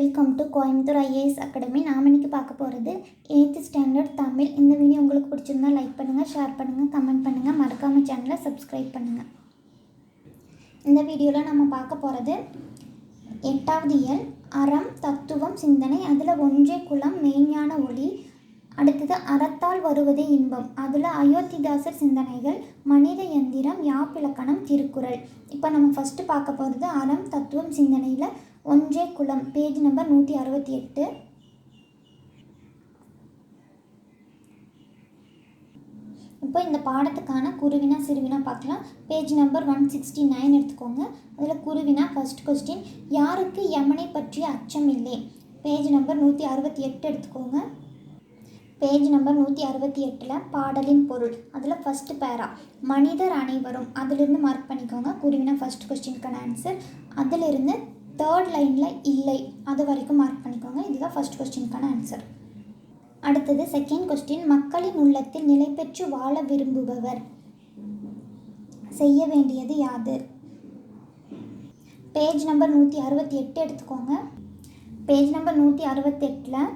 Welcome to Coimbatore IAS academy நாம் இன்றைக்கி பார்க்க போகிறது எயித்து ஸ்டாண்டர்ட் தமிழ். இந்த வீடியோ உங்களுக்கு பிடிச்சிருந்தா லைக் பண்ணுங்கள் ஷேர் பண்ணுங்கள் கமெண்ட் பண்ணுங்கள் மறக்காமல் சேனலை சப்ஸ்கிரைப் பண்ணுங்கள் இந்த வீடியோவில் நம்ம பார்க்க போகிறது எட்டாவது இயல் அறம் தத்துவம் சிந்தனை. அதில் ஒன்றே குலம் மெய்ஞான ஒளி. அடுத்தது அறத்தால் வருவதே இன்பம். அதில் அயோத்திதாசர் சிந்தனைகள் மனித எந்திரம் யாப்பிலக்கணம் திருக்குறள். இப்போ நம்ம ஃபஸ்ட்டு பார்க்க போகிறது அறம் தத்துவம் சிந்தனையில் ஒன்றே குலம் பேஜ் நம்பர் நூற்றி அறுபத்தி எட்டு. இப்போ இந்த பாடத்துக்கான குருவினா சிறுவினா பார்க்கலாம். Page number one sixty nine எடுத்துக்கோங்க. அதில் குருவினா ஃபர்ஸ்ட் கொஸ்டின் யாருக்கு யமனை பற்றிய அச்சம் இல்லை? பேஜ் நம்பர் நூற்றி அறுபத்தி எட்டு எடுத்துக்கோங்க. பேஜ் நம்பர் நூற்றி அறுபத்தி எட்டில் பாடலின் பொருள் அதில் ஃபஸ்ட்டு பேரா மனிதர் அனைவரும் அதிலிருந்து மார்க் பண்ணிக்கோங்க. குருவினா ஃபஸ்ட் கொஸ்டினுக்கான ஆன்சர் அதிலிருந்து தேர்ட் லைனில் இல்லை. அது வரைக்கும் மார்க் பண்ணிக்கோங்க. இதுதான் ஃபஸ்ட் கொஸ்டினுக்கான ஆன்சர் அடுத்தது செகண்ட் கொஸ்டின் மக்களின் உள்ளத்தில் நிலை பெற்று வாழ விரும்புபவர். செய்ய வேண்டியது யாது? பேஜ் நம்பர் நூற்றி அறுபத்தி எட்டு எடுத்துக்கோங்க. பேஜ் நம்பர் நூற்றி அறுபத்தெட்டில்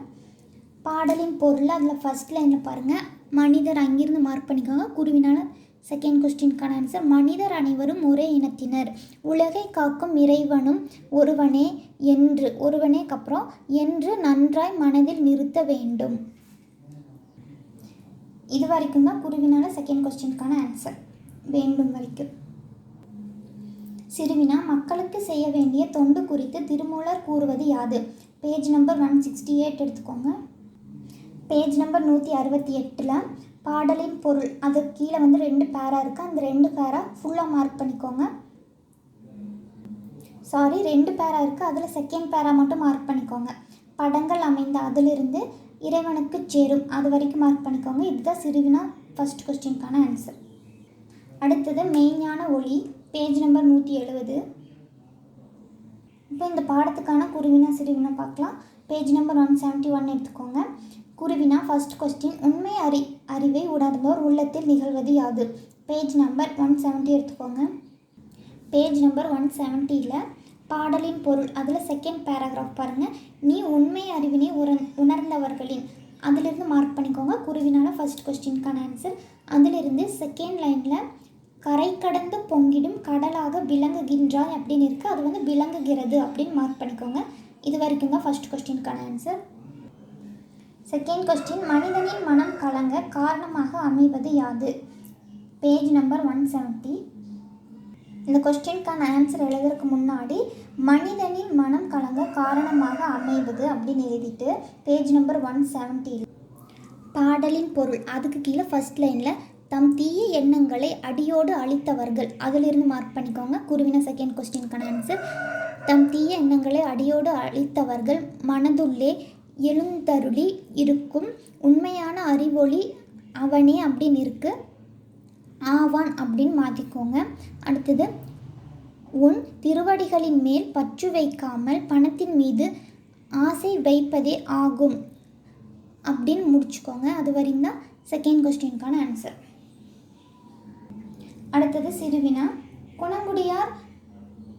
பாடலின் பொருள் அதில் ஃபஸ்ட் லைனில் பாருங்கள் மனிதர் அங்கிருந்து மார்க் பண்ணிக்கோங்க. குருவினால் செகண்ட் கொஸ்டின்கான ஆன்சர் மனிதர் அனைவரும் ஒரே இனத்தினர். உலகை காக்கும் இறைவனும் ஒருவனே என்று ஒருவனேக்கு அப்புறம் என்று நன்றாய் மனதில் நிறுத்த வேண்டும். இது வரைக்கும் தான் குருவினால செகண்ட் கொஸ்டின்கான ஆன்சர் வேண்டும் வரைக்கும். சிறுவினா மக்களுக்கு செய்ய வேண்டிய தொண்டு குறித்து திருமூலர் கூறுவது யாது? Page number one sixty eight எடுத்துக்கோங்க. பேஜ் நம்பர் நூற்றி அறுபத்தி எட்டில் பாடலின் பொருள். அது கீழே வந்து ரெண்டு பேரா இருக்குது அந்த ரெண்டு பேரா ஃபுல்லாக மார்க் பண்ணிக்கோங்க. சாரி ரெண்டு பேரா இருக்குது அதில் செகண்ட் பேரா மட்டும் மார்க் பண்ணிக்கோங்க. படங்கள் அமைந்த அதிலிருந்து இறைவனுக்கு சேரும். அது வரைக்கும் மார்க் பண்ணிக்கோங்க. இதுதான் சிறுவினா ஃபர்ஸ்ட் கொஸ்டின்கான ஆன்சர் அடுத்தது மெய்ஞான ஒளி பேஜ் நம்பர் நூற்றி எழுபது இப்போ இந்த பாடத்துக்கான குருவினா சிறுவினா பார்க்கலாம். Page number one seventy one எடுத்துக்கோங்க. குருவினா ஃபர்ஸ்ட் கொஸ்டின் உண்மை அறி அறிவை உணர்ந்தோர் உள்ளத்தில் நிகழ்வது யாது? பேஜ் நம்பர் ஒன் செவன்ட்டி எடுத்துக்கோங்க. பேஜ் நம்பர் ஒன் செவன்ட்டியில் பாடலின் பொருள் அதில் செகண்ட் பேராகிராஃப் பாருங்கள் நீ உண்மை அறிவினை உணர் உணர்ந்தவர்களின் அதிலிருந்து மார்க் பண்ணிக்கோங்க. குருவினால் ஃபர்ஸ்ட் கொஸ்டினுக்கான ஆன்சர் அதிலிருந்து செகண்ட் லைனில் கரை கடந்து பொங்கிடும் கடலாக விளங்குகின்றாய் அப்படின்னு இருக்குது அது வந்து விளங்குகிறது அப்படின்னு மார்க் பண்ணிக்கோங்க. இது வரைக்கும் தான் ஃபஸ்ட் கொஸ்டினுக்கான ஆன்சர் செகண்ட் கொஸ்டின் மனிதனின் மனம் கலங்க காரணமாக அமைவது யாது? பேஜ் நம்பர் ஒன் செவன்ட்டி இந்த கொஸ்டினுக்கான ஆன்சர் எழுதுறதுக்கு முன்னாடி மனிதனின் மனம் கலங்க காரணமாக அமைவது அப்படின்னு எழுதிட்டு பேஜ் நம்பர் ஒன் செவன்ட்டியில் பாடலின் பொருள் அதுக்கு கீழே ஃபர்ஸ்ட் லைனில் தம் தீய எண்ணங்களை அடியோடு அழித்தவர்கள். அதிலிருந்து மார்க் பண்ணிக்கோங்க. குருவின செகண்ட் கொஸ்டினுக்கான ஆன்சர் தம் தீய எண்ணங்களை அடியோடு அழித்தவர்கள் மனதுள்ளே எழுந்தருளி இருக்கும். உண்மையான அறிவொளி அவனே அப்படின்னு இருக்கு ஆவான் அப்படின்னு மாற்றிக்கோங்க. அடுத்தது உன் திருவடிகளின் மேல் பற்று வைக்காமல் பணத்தின் மீது ஆசை வைப்பதே ஆகும் அப்படின்னு முடிச்சுக்கோங்க. அது வரையும் தான் செகண்ட் கொஸ்டினுக்கான ஆன்சர் அடுத்தது சிறுவினா குணங்குடியார்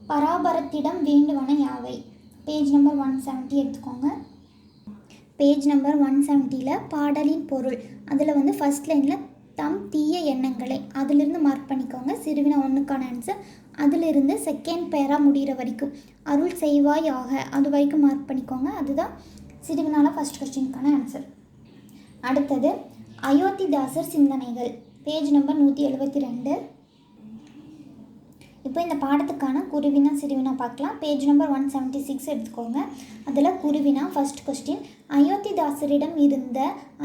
பராபரத்திடம் வேண்டுவன யாவை? பேஜ் நம்பர் ஒன் செவன்ட்டி எடுத்துக்கோங்க. பேஜ் நம்பர் ஒன் செவன்ட்டியில் பாடலின் பொருள். அதில் வந்து ஃபஸ்ட் லைனில் தம் தீய எண்ணங்களை. அதிலிருந்து மார்க் பண்ணிக்கோங்க. சிறுவினா ஒன்றுக்கான ஆன்சர் அதிலிருந்து செகண்ட் பேராக முடிகிற வரைக்கும். அருள் செய்வாய் ஆக. அது வரைக்கும் மார்க் பண்ணிக்கோங்க. அதுதான் சிறுவினால ஃபஸ்ட் கொஸ்டினுக்கான ஆன்சர் அடுத்தது அயோத்திதாசர் சிந்தனைகள். பேஜ் நம்பர் நூற்றி எழுபத்தி ரெண்டு. இப்போ இந்த பாடத்துக்கான குருவினா சிறுவினா பார்க்கலாம். Page number one seventy six எடுத்துக்கோங்க. அதில் குருவினா ஃபர்ஸ்ட் கொஸ்டின் அயோத்திதாசரிடம் இருந்த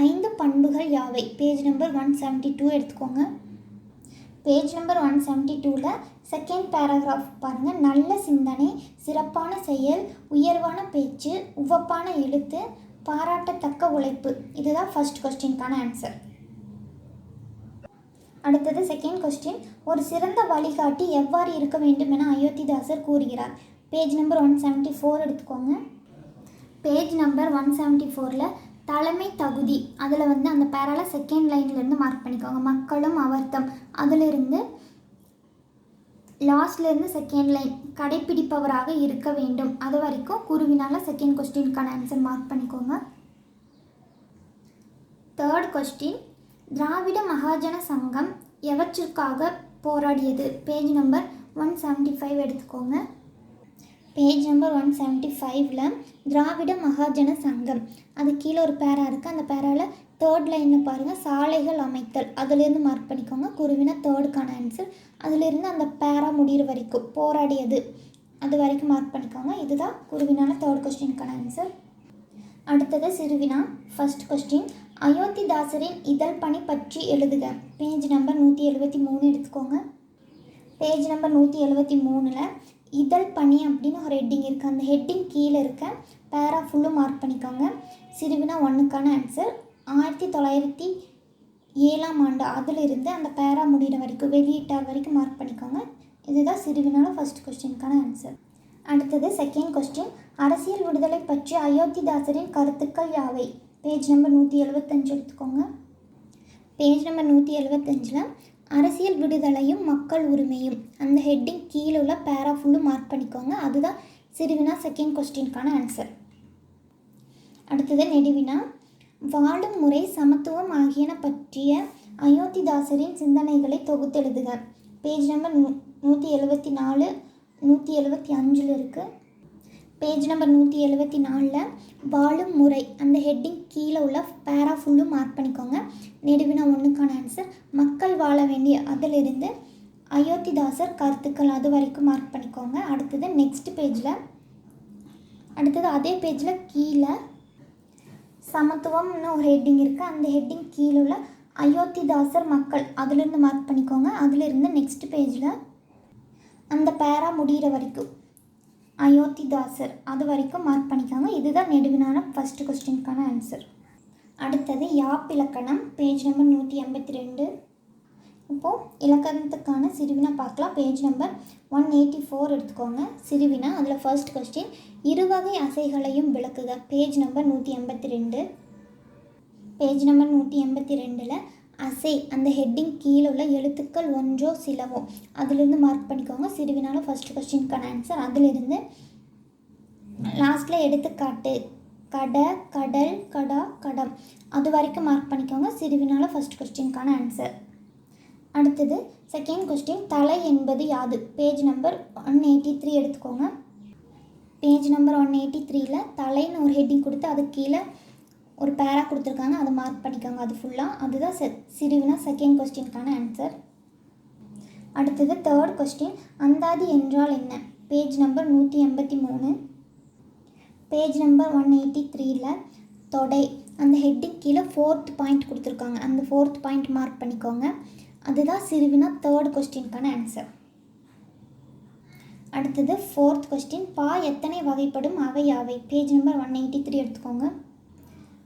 ஐந்து பண்புகள் யாவை? Page number one seventy two எடுத்துக்கோங்க. பேஜ் நம்பர் ஒன் செவன்ட்டி டூவில் செகண்ட் பேராகிராஃப் பாருங்கள் நல்ல சிந்தனை சிறப்பான செயல் உயர்வான பேச்சு உவப்பான எழுத்து பாராட்டத்தக்க உழைப்பு. இதுதான் ஃபர்ஸ்ட் கொஸ்டின்கான ஆன்சர் அடுத்தது செகண்ட் கொஸ்டின் ஒரு சிறந்த வழிகாட்டி எவ்வாறு இருக்க வேண்டும் என அயோத்திதாசர் கூறுகிறார். Page number one seventy four எடுத்துக்கோங்க. பேஜ் நம்பர் ஒன் செவன்ட்டி ஃபோரில் தலைமை தகுதி அதில் வந்து அந்த பேரால செகண்ட் லைன்லேருந்து மார்க் பண்ணிக்கோங்க. மக்களும் அவர்த்தம். அதிலிருந்து லாஸ்ட்லேருந்து செகண்ட் லைன் கடைப்பிடிப்பவராக இருக்க வேண்டும். அது வரைக்கும் குருவினால் செகண்ட் கொஸ்டினுக்கான ஆன்சர் மார்க் பண்ணிக்கோங்க. தேர்ட் கொஸ்டின் திராவிட மகாஜன சங்கம் எவற்றிற்காக போராடியது? Page number one seventy five எடுத்துக்கோங்க. பேஜ் நம்பர் ஒன் செவன்ட்டி ஃபைவ்ல திராவிட மகாஜன சங்கம். அது கீழே ஒரு பேரா இருக்குது அந்த பேராவில் தேர்ட் லைனில் பாருங்கள் சாலைகள் அமைத்தல். அதுலேருந்து மார்க் பண்ணிக்கோங்க. குருவினா தேர்டுக்கான ஆன்சர் அதுலேருந்து அந்த பேரா முடிகிற வரைக்கும் போராடியது. அது வரைக்கும் மார்க் பண்ணிக்கோங்க. இதுதான் குருவினால தேர்ட் கொஸ்டினுக்கான ஆன்சர் அடுத்தது சிறுவினா ஃபஸ்ட் கொஸ்டின் அயோத்திதாசரின் இதழ் பணி பற்றி எழுதுக. பேஜ் நம்பர் நூற்றி எழுபத்தி மூணு எடுத்துக்கோங்க. பேஜ் நம்பர் நூற்றி எழுபத்தி மூணில் இதழ் பணி அப்படின்னு ஒரு ஹெட்டிங் இருக்குது அந்த ஹெட்டிங் கீழே இருக்க பேரா ஃபுல்லும் மார்க் பண்ணிக்கோங்க. சிறுவினா ஒன்றுக்கான ஆன்சர் ஆயிரத்தி தொள்ளாயிரத்தி ஏழாம் ஆண்டு அதிலிருந்து அந்த பேரா முடிகிற வரைக்கும் வெளியிட்டார் வரைக்கும் மார்க் பண்ணிக்கோங்க. இதுதான் சிறுவினால ஃபர்ஸ்ட் கொஸ்டினுக்கான ஆன்சர் அடுத்தது செகண்ட் கொஸ்டின் அரசியல் விடுதலை பற்றி அயோத்திதாசரின் கருத்துக்கள் யாவை? பேஜ் நம்பர் நூற்றி எழுபத்தஞ்சு எடுத்துக்கோங்க. பேஜ் நம்பர் நூற்றி எழுபத்தஞ்சில் அரசியல் விடுதலையும் மக்கள் உரிமையும் அந்த ஹெட்டிங் கீழே உள்ள பேரா ஃபுல்லும் மார்க் பண்ணிக்கோங்க. அதுதான் சிறுவினா செகண்ட் கொஸ்டினுக்கான ஆன்சர் அடுத்தது நெடுவினா வாழும் முறை சமத்துவம் ஆகியன பற்றிய அயோத்திதாசரின் சிந்தனைகளை தொகுத்தெழுதுக பேஜ் நம்பர் நூ நூற்றி எழுபத்தி நாலு நூற்றி எழுபத்தி அஞ்சில் இருக்குது பேஜ் நம்பர் நூற்றி எழுபத்தி நாலில் வாழும் முறை அந்த ஹெட்டிங் கீழே உள்ள பேரா ஃபுல்லும் மார்க் பண்ணிக்கோங்க. நெடுவினா ஒன்றுக்கான ஆன்சர் மக்கள் வாழ வேண்டிய அதிலிருந்து அயோத்திதாசர் கருத்துக்கள் அது வரைக்கும் மார்க் பண்ணிக்கோங்க. அடுத்தது நெக்ஸ்ட் பேஜில் அடுத்தது அதே பேஜில் கீழே சமத்துவம்னு ஒரு ஹெட்டிங் இருக்குது அந்த ஹெட்டிங் கீழே உள்ள அயோத்திதாசர் மக்கள் அதிலிருந்து மார்க் பண்ணிக்கோங்க. அதிலிருந்து நெக்ஸ்ட் பேஜில் அந்த பேரா முடிகிற வரைக்கும். அயோத்திதாசர். அது வரைக்கும் மார்க் பண்ணிக்காங்க. இதுதான் நெடுவினான ஃபஸ்ட்டு கொஸ்டினுக்கான ஆன்சர் அடுத்தது யாப்பிலக்கணம் பேஜ் நம்பர் நூற்றி எண்பத்தி ரெண்டு இப்போது இலக்கணத்துக்கான சிறுவினா பார்க்கலாம். Page number one eighty four எடுத்துக்கோங்க. சிறுவினா அதில் ஃபர்ஸ்ட் கொஸ்டின் இருவகை அசைகளையும் விளக்குக. பேஜ் நம்பர் நூற்றி எண்பத்தி ரெண்டு பேஜ் நம்பர் நூற்றி எண்பத்தி ரெண்டில் அசை அந்த ஹெட்டிங் கீழே உள்ள எழுத்துக்கள் ஒன்றோ சிலவோ. அதிலிருந்து மார்க் பண்ணிக்கோங்க. சிறுவினால ஃபஸ்ட்டு கொஸ்டினுக்கான ஆன்சர் அதிலிருந்து லாஸ்ட்டில் எடுத்துக்காட்டு. கடை கடல் கடா கடம். அது வரைக்கும் மார்க் பண்ணிக்கோங்க. சிறுவினால ஃபஸ்ட் கொஸ்டினுக்கான ஆன்சர் அடுத்தது செகண்ட் கொஸ்டின் தலை என்பது யாது? Page number one eighty three எடுத்துக்கோங்க. பேஜ் நம்பர் ஒன் எயிட்டி த்ரீயில் தலைன்னு ஒரு ஹெட்டிங் கொடுத்து அது கீழே ஒரு பேரா கொடுத்துருக்காங்க அதை மார்க் பண்ணிக்கோங்க அது ஃபுல்லாக அதுதான் செ சிறுவினா செகண்ட் கொஸ்டினுக்கான ஆன்சர் அடுத்தது தேர்ட் கொஸ்டின் அந்தாதி என்றால் என்ன? பேஜ் நம்பர் நூற்றி எண்பத்தி மூணு. பேஜ் நம்பர் ஒன் எயிட்டி த்ரீயில் தொடை. அந்த ஹெட்டிங் கீழே ஃபோர்த் பாயிண்ட் கொடுத்துருக்காங்க. அந்த ஃபோர்த் பாயிண்ட் மார்க் பண்ணிக்கோங்க. அதுதான் சிறுவினா தேர்ட் கொஸ்டினுக்கான ஆன்சர் அடுத்தது ஃபோர்த் கொஸ்டின் பா எத்தனை வகைப்படும் அவை அவை page number one eighty three எடுத்துக்கோங்க.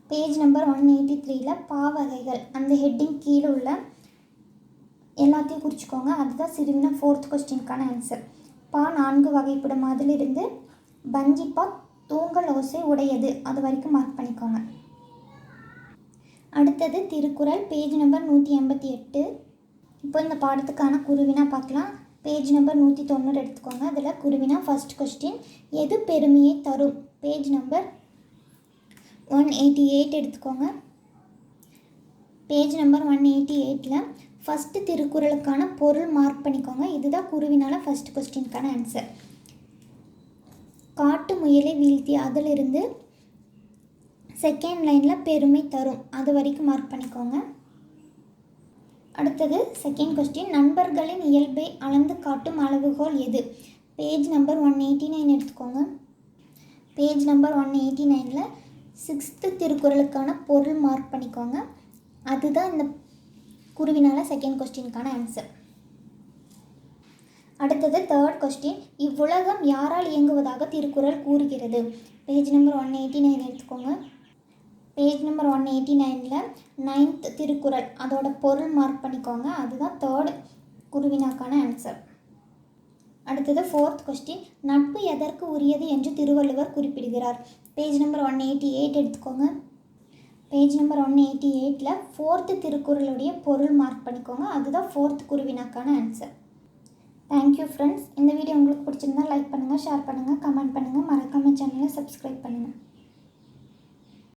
பேஜ் நம்பர் ஒன் எயிட்டி த்ரீல பா வகைகள். அந்த ஹெட்டிங் கீழே உள்ள எல்லாத்தையும் குறிச்சிக்கோங்க. அதுதான் சிறுவினா ஃபோர்த் கொஸ்டினுக்கான ஆன்சர் பா நான்கு வகைப்படும். அதிலிருந்து பஞ்சிப்பா தூங்கல் ஓசை உடையது. அது வரைக்கும் மார்க் பண்ணிக்கோங்க. அடுத்தது திருக்குறள். பேஜ் நம்பர் நூற்றி எண்பத்தி எட்டு. இப்போ இந்த பாடத்துக்கான குருவினா பார்க்கலாம். பேஜ் நம்பர் நூற்றி தொண்ணூறு எடுத்துக்கோங்க. அதில் குருவினா ஃபர்ஸ்ட் கொஸ்டின் எது பெருமையை தரும்? Page number one eighty eight எடுத்துக்கோங்க. பேஜ் நம்பர் ஒன் எயிட்டி எயிட்டில் ஃபஸ்ட்டு திருக்குறளுக்கான பொருள் மார்க் பண்ணிக்கோங்க. இதுதான் குருவினால் ஃபஸ்ட் கொஸ்டினுக்கான ஆன்சர் காட்டு முயலை வீழ்த்தி அதிலிருந்து செகண்ட் லைனில் பெருமை தரும். அது வரைக்கும் மார்க் பண்ணிக்கோங்க. அடுத்தது செகண்ட் கொஸ்டின் நண்பர்களின் இயல்பை அளந்து காட்டும் அளவுகோல் எது? Page number one eighty nine எடுத்துக்கோங்க. பேஜ் நம்பர் ஒன் எயிட்டி நைனில் சிக்ஸ்த்து திருக்குறளுக்கான பொருள் மார்க் பண்ணிக்கோங்க. அதுதான் இந்த குருவினால செகண்ட் கொஸ்டினுக்கான ஆன்சர் அடுத்தது தேர்ட் கொஸ்டின் இவ்வுலகம் யாரால் இயங்குவதாக திருக்குறள் கூறுகிறது? Page number one eighty nine எடுத்துக்கோங்க. பேஜ் நம்பர் ஒன் எயிட்டி நைனில் நைன்த் திருக்குறள் அதோட பொருள் மார்க் பண்ணிக்கோங்க. அதுதான் தேர்ட் குருவினாக்கான ஆன்சர் அடுத்தது ஃபோர்த் கொஸ்டின் நட்பு எதற்கு உரியது என்று திருவள்ளுவர் குறிப்பிடுகிறார். Page number one eighty eight எடுத்துக்கோங்க. பேஜ் நம்பர் ஒன் எயிட்டி எயிட்டில் ஃபோர்த்து திருக்குறளுடைய பொருள் மார்க் பண்ணிக்கோங்க. அதுதான் ஃபோர்த் குருவினாக்கான ஆன்சர் தேங்க்யூ ஃப்ரெண்ட்ஸ் இந்த வீடியோ உங்களுக்கு பிடிச்சிருந்தா லைக் பண்ணுங்கள் ஷேர் பண்ணுங்கள் கமெண்ட் பண்ணுங்கள் மறக்காமல் சேனலை சப்ஸ்கிரைப் பண்ணுங்கள்